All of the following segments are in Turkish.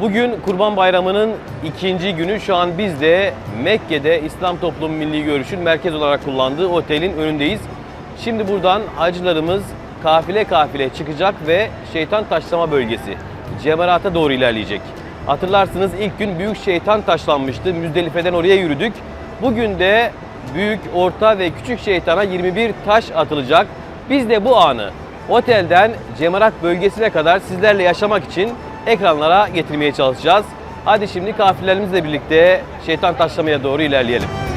Bugün Kurban Bayramı'nın ikinci günü. Şu an biz de Mekke'de İslam Toplumu Milli Görüş'ün merkez olarak kullandığı otelin önündeyiz. Şimdi buradan hacılarımız kafile kafile çıkacak ve şeytan taşlama bölgesi Cemarat'a doğru ilerleyecek. Hatırlarsınız ilk gün büyük şeytan taşlanmıştı. Müzdelife'den oraya yürüdük. Bugün de büyük, orta ve küçük şeytana 21 taş atılacak. Biz de bu anı otelden Cemarat bölgesine kadar sizlerle yaşamak için ekranlara getirmeye çalışacağız. Hadi şimdi kafirlerimizle birlikte şeytan taşlamaya doğru ilerleyelim.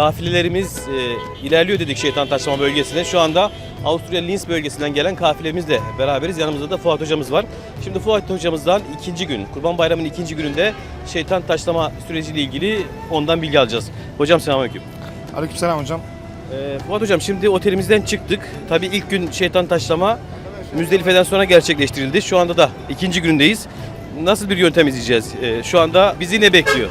Kafilelerimiz e, ilerliyor dedik şeytan taşlama bölgesine. Şu anda Avusturya Linz bölgesinden gelen kafilemizle beraberiz. Yanımızda da Fuat hocamız var. Şimdi Fuat hocamızdan ikinci gün, Kurban Bayramı'nın ikinci gününde şeytan taşlama süreciyle ilgili ondan bilgi alacağız. Hocam selamünaleyküm. Aleykümselam hocam. E, Fuat hocam şimdi otelimizden çıktık. Tabii ilk gün şeytan taşlama Müzdelife'den sonra gerçekleştirildi. Şu anda da ikinci gündeyiz. Nasıl bir yöntem izleyeceğiz? E, şu anda bizi ne bekliyor?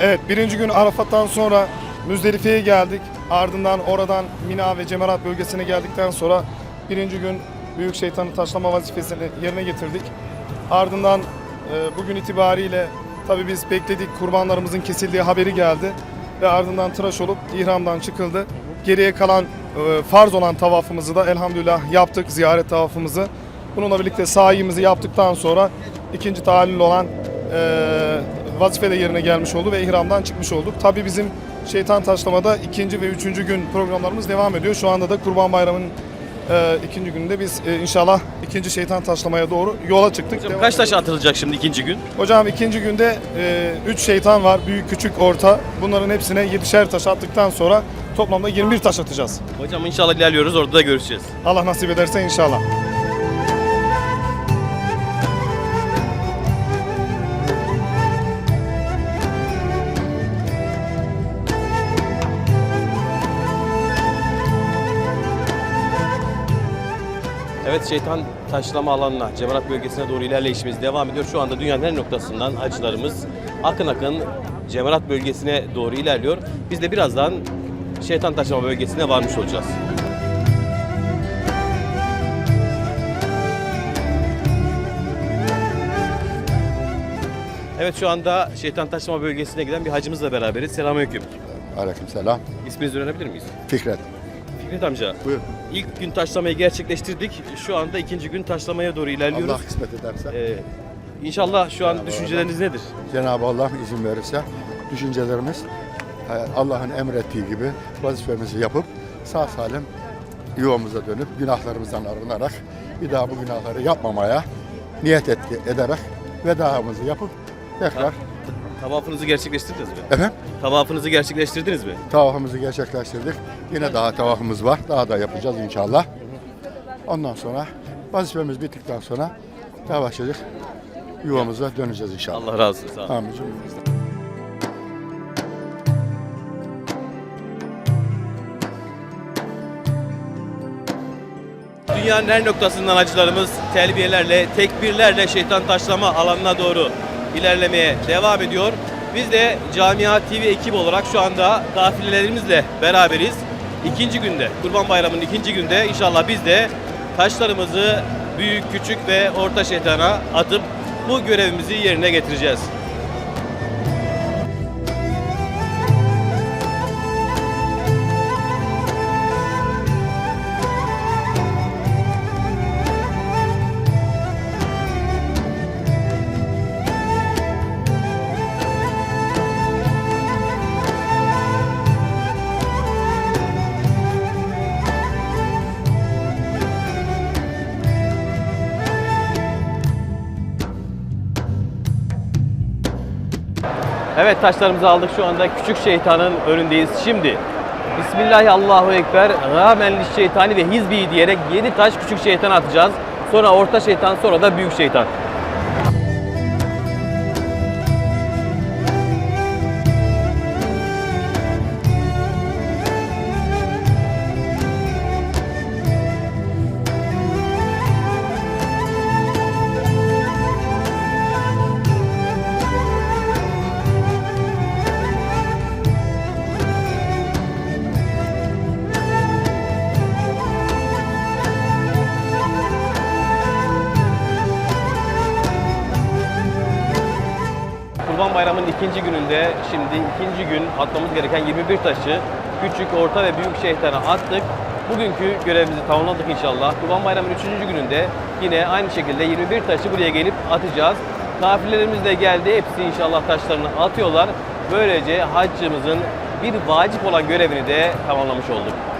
Evet birinci gün Arafat'tan sonra Müzdelife'ye geldik. Ardından oradan Mina ve Cemarat bölgesine geldikten sonra birinci gün Büyük Şeytanı taşlama vazifesini yerine getirdik. Ardından e, bugün itibariyle tabii biz bekledik kurbanlarımızın kesildiği haberi geldi. Ve ardından tıraş olup ihramdan çıkıldı. Geriye kalan e, farz olan tavafımızı da elhamdülillah yaptık ziyaret tavafımızı. Bununla birlikte sahimizi yaptıktan sonra ikinci tahallül olan e, vazife de yerine gelmiş oldu ve ihramdan çıkmış olduk. Tabii bizim şeytan taşlamada ikinci ve üçüncü gün programlarımız devam ediyor. Şu anda da Kurban Bayramı'nın e, ikinci gününde biz e, inşallah ikinci şeytan taşlamaya doğru yola çıktık. Hocam Devam- kaç taş atılacak şimdi ikinci gün? Hocam ikinci günde 3 şeytan var. Büyük, küçük, orta. Bunların hepsine 7'şer taş attıktan sonra toplamda 21 taş atacağız. Hocam inşallah ilerliyoruz orada da görüşeceğiz. Allah nasip ederse inşallah. Evet şeytan taşlama alanına, Cemarat bölgesine doğru ilerleyişimiz devam ediyor. Şu anda dünyanın her noktasından hacılarımız akın akın Cemarat bölgesine doğru ilerliyor. Biz de birazdan şeytan taşlama bölgesine varmış olacağız. Evet şu anda şeytan taşlama bölgesine giden bir hacımızla beraberiz. Selamünaleyküm. Aleykümselam. İsminizi öğrenebilir miyiz? Fikret. Fikret amca. Buyur. İlk gün taşlamayı gerçekleştirdik. Şu anda ikinci gün taşlamaya doğru ilerliyoruz. Allah kısmet ederse. Ee, inşallah şu an düşünceleriniz nedir? Cenab-ı Allah izin verirse düşüncelerimiz e, Allah'ın emrettiği gibi vazifemizi yapıp sağ salim yuvamıza dönüp günahlarımızdan arınarak bir daha bu günahları yapmamaya niyet etti, ederek vedamızı yapıp tekrar Tavafınızı gerçekleştirdiniz mi? efendim Tavafınızı gerçekleştirdiniz mi? tavafımızı gerçekleştirdik. Yine daha tavafımız var. Daha da yapacağız inşallah. Ondan sonra vazifemiz bittikten sonra daha başlayacak yuvamıza döneceğiz inşallah. Allah razı olsun. Sağ olun. Amin. Dünyanın her noktasından hacılarımız telbiyelerle, tekbirlerle şeytan taşlama alanına doğru ilerlemeye devam ediyor. Biz de Camia TV ekibi olarak şu anda kafilelerimizle beraberiz. İkinci günde, Kurban Bayramı'nın ikinci günde inşallah biz de taşlarımızı büyük, küçük ve orta şeytana atıp bu görevimizi yerine getireceğiz. Evet taşlarımızı aldık şu anda küçük şeytanın önündeyiz. Şimdi Bismillahi Allahu Ekber şeytani ve hizbi diyerek 7 taş küçük şeytan atacağız. Sonra orta şeytan sonra da büyük şeytan. Kurban Bayramı'nın ikinci gününde şimdi ikinci gün atmamız gereken 21 taşı küçük, orta ve büyük şeytana attık. Bugünkü görevimizi tamamladık inşallah. Kurban Bayramı'nın üçüncü gününde yine aynı şekilde 21 taşı buraya gelip atacağız. Kafilelerimiz de geldi. Hepsi inşallah taşlarını atıyorlar. Böylece haccımızın bir vacip olan görevini de tamamlamış olduk.